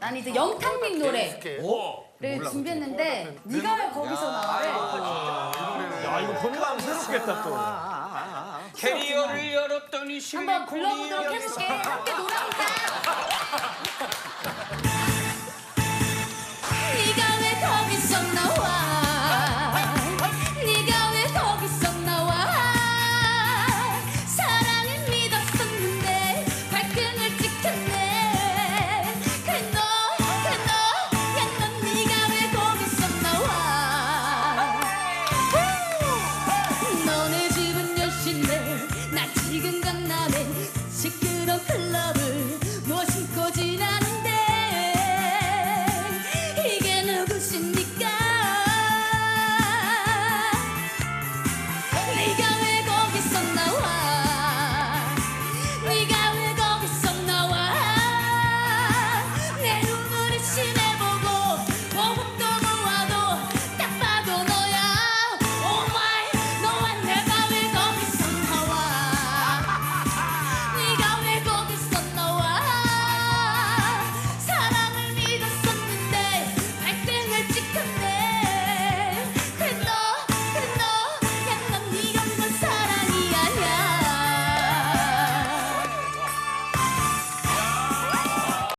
난 이제 영탁님 노래를 어? 준비했는데 네가 왜 거기서 나와를 야 이거 본방 새롭겠다 또. 캐리어를 열었더니 한번 불러보도록 해볼게. 함께 놀아보자. 네가 왜 거기서 나와? 지금 강남에 시끄러운 클럽을 모시고 지나는데 이게 누구십니